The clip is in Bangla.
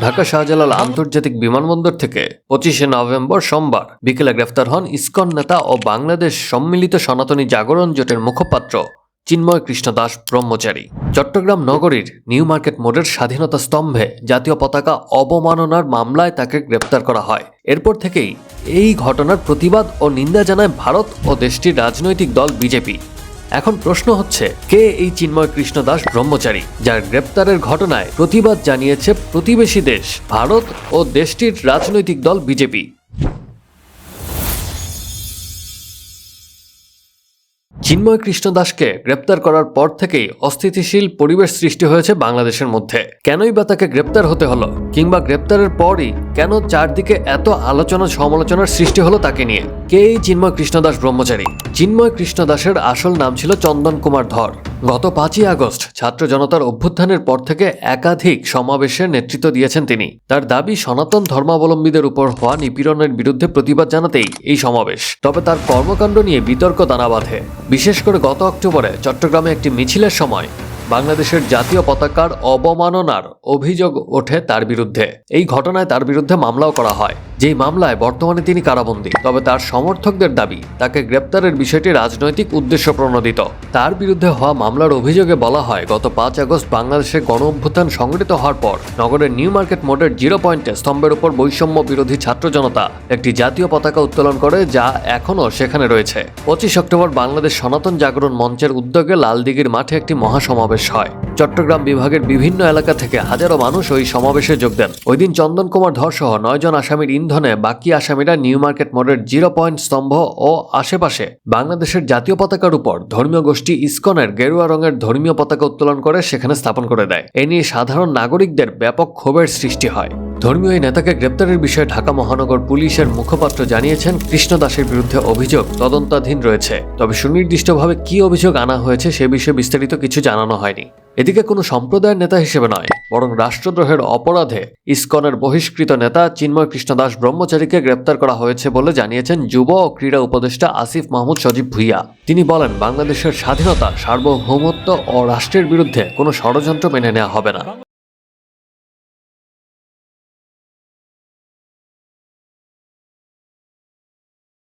ঢাকা শাহজালাল আন্তর্জাতিক বিমানবন্দর থেকে পঁচিশে নভেম্বর সোমবার বিকেলে গ্রেফতার হন ইসকন নেতা ও বাংলাদেশ সম্মিলিত সনাতনী জাগরণ জোটের মুখপাত্র চিন্ময় কৃষ্ণ দাস ব্রহ্মচারী। চট্টগ্রাম নগরীর নিউ মার্কেট মোড়ের স্বাধীনতা স্তম্ভে জাতীয় পতাকা অবমাননার মামলায় তাকে গ্রেপ্তার করা হয়। এরপর থেকেই এই ঘটনার প্রতিবাদ ও নিন্দা জানায় ভারত ও দেশটির রাজনৈতিক দল বিজেপি। এখন প্রশ্ন হচ্ছে, কে এই চিন্ময় কৃষ্ণ দাস ব্রহ্মচারী, যার গ্রেপ্তারের ঘটনায় প্রতিবাদ জানিয়েছে প্রতিবেশী দেশ, ভারত ও দেশটির রাজনৈতিক দল বিজেপি? চিন্ময় কৃষ্ণ দাসকে গ্রেপ্তার করার পর থেকেই অস্থিতিশীল পরিবেশ সৃষ্টি হয়েছে বাংলাদেশের মধ্যে। কেনই বা তাকে গ্রেপ্তার হতে হলো, কিংবা গ্রেপ্তারের পরই কেন চারদিকে এত আলোচনা সমালোচনার সৃষ্টি হলো তাকে নিয়ে? কে এই চিন্ময় কৃষ্ণ দাস ব্রহ্মচারী? চিন্ময় কৃষ্ণ দাসের আসল নাম ছিল চন্দন কুমার ধর। গত পাঁচই আগস্ট ছাত্র জনতার অভ্যুত্থানের পর থেকে একাধিক সমাবেশের নেতৃত্ব দিয়েছেন তিনি। তার দাবি সনাতন ধর্মাবলম্বীদের উপর হওয়া নিপীড়নের বিরুদ্ধে প্রতিবাদ জানাতেই এই সমাবেশ। তবে তার কর্মকাণ্ড নিয়ে বিতর্ক দানা বাঁধে। বিশেষ করে গত অক্টোবরে চট্টগ্রামে একটি মিছিলের সময় বাংলাদেশের জাতীয় পতাকার অবমাননার অভিযোগ ওঠে তার বিরুদ্ধে। এই ঘটনায় তার বিরুদ্ধে মামলাও করা হয়। যেই মামলায় বর্তমানে তিনি কারাবন্দী, তবে তার সমর্থকদের দাবি, তাকে গ্রেপ্তারের বিষয়টি রাজনৈতিক উদ্দেশ্য প্রণোদিত। তার বিরুদ্ধে হওয়া মামলার অভিযোগে বলা হয়, গত পাঁচ আগস্ট বাংলাদেশে গণ অভ্যুত্থান সংঘটিত হওয়ার পর, নগরের নিউ মার্কেট মোড়ের জিরো পয়েন্টে স্তম্ভের উপর বৈষম্য বিরোধী ছাত্র জনতা একটি জাতীয় পতাকা উত্তোলন করে, যা এখনও সেখানে রয়েছে। পঁচিশ অক্টোবর বাংলাদেশ সনাতন জাগরণ মঞ্চের উদ্যোগে লালদিঘির মাঠে একটি মহাসমাবেশ হয়। চট্টগ্রাম বিভাগের বিভিন্ন এলাকা থেকে হাজারো মানুষ ওই সমাবেশে যোগ দেন। ওই দিন চন্দন কুমার ধর সহ নয়জন আসামির ইন্ধনে বাকি আসামিরা নিউ মার্কেট মোড়ের জিরো পয়েন্ট স্তম্ভ ও আশেপাশে বাংলাদেশের জাতীয় পতাকার উপর ধর্মীয় গোষ্ঠী ইসকনের গেরুয়া রঙের ধর্মীয় পতাকা উত্তোলন করে সেখানে স্থাপন করে দেয়। এ নিয়ে সাধারণ নাগরিকদের ব্যাপক ক্ষোভের সৃষ্টি হয়। ধর্মীয় এই নেতাকে গ্রেপ্তারের বিষয়ে ঢাকা মহানগর পুলিশের মুখপাত্র জানিয়েছেন, কৃষ্ণ দাসের বিরুদ্ধে অভিযোগ তদন্তাধীন রয়েছে। তবে সুনির্দিষ্টভাবে কি অভিযোগ আনা হয়েছে সে বিষয়ে বিস্তারিত কিছু জানানো হয়নি। এদিকে কোনো সম্প্রদায়ের নেতা হিসেবে নয়, বরং রাষ্ট্রদ্রোহের অপরাধে ইস্কনের বহিষ্কৃত নেতা চিন্ময় কৃষ্ণ দাস ব্রহ্মচারীকে গ্রেপ্তার করা হয়েছে বলে জানিয়েছেন যুব ও ক্রীড়া উপদেষ্টা আসিফ মাহমুদ সজীব ভুইয়া। তিনি বলেন, বাংলাদেশের স্বাধীনতা, সার্বভৌমত্ব ও রাষ্ট্রের বিরুদ্ধে কোনো ষড়যন্ত্র মেনে নেওয়া হবে না।